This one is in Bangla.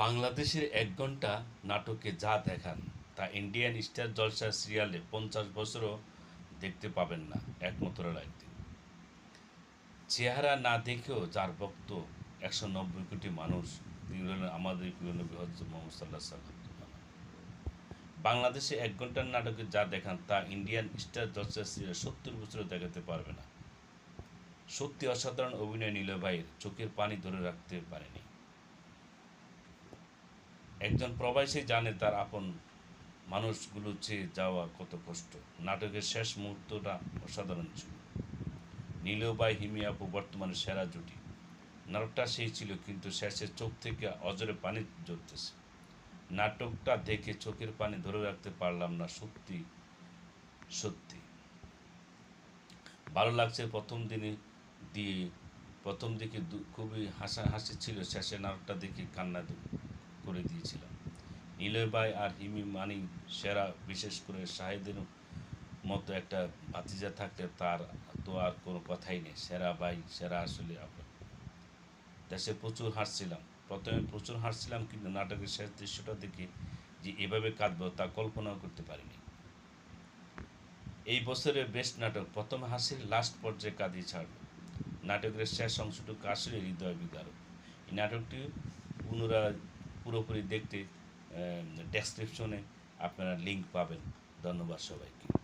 বাংলাদেশের এক ঘণ্টা নাটকে যা দেখান, তা ইন্ডিয়ান স্টার জলসা সিরিয়ালে পঞ্চাশ বছরও দেখতে পাবেন না, একমাত্র একদিন চেহারা না দেখেও যার ভক্ত একশো নব্বই কোটি মানুষ তিনি হলেন আমাদের প্রিয় নবী মোহাম্মদ সাল্লাহ সাল্লাম বাংলাদেশে এক ঘণ্টার নাটকে যা দেখান, তা ইন্ডিয়ান স্টার জলসা সিরিয়াল সত্তর বছরও দেখাতে পারবে না। সত্যি অসাধারণ অভিনয় নীল ভাইয়ের চোখের পানি ধরে রাখতে পারেনি। একজন প্রবাসী জানে তার আপন মানুষগুলো চেয়ে যাওয়া কত কষ্ট। নাটকের শেষ মুহূর্তটা অসাধারণ ছিল। নীলবাই হিমিয়াপু বর্তমানে সেরা জুটি। নাটকটা সেই ছিল, কিন্তু শেষে চোখ থেকে অজরে পানি ঝরতেছে। নাটকটা দেখে চোখের পানি ধরে রাখতে পারলাম না সত্যি সত্যি। ভালো লাগছে প্রথম দিনে দিয়ে, প্রথম দিকে খুবই হাসা হাসি ছিল, শেষে নাটকটা দেখে কান্না দু- করে দিয়েছিলাম। নীলয় ভাই আর হিমি মানি সেরা, বিশেষ করে শাহেদের মতো একটা ভাতিজা থাকলে তার তো আর কোনো কথাই নেই। সেরা ভাই, সেরা আসলে দেশে প্রচুর হাসছিলাম। প্রথমে প্রচুর হাসছিলাম, কিন্তু নাটকের শেষ দৃশ্যটা দেখে যে এভাবে কাঁদবো তা কল্পনাও করতে পারিনি। এই বছরের বেস্ট নাটক, প্রথম হাসির লাস্ট পর্যায়ে কাঁদিয়ে ছাড়ল। নাটকের শেষ অংশটুকু আসলে হৃদয় বিদারক। এই নাটকটি পুনরায় পুরোপুরি দেখতে ডেসক্রিপশনে আপনারা লিঙ্ক পাবেন। ধন্যবাদ সবাইকে।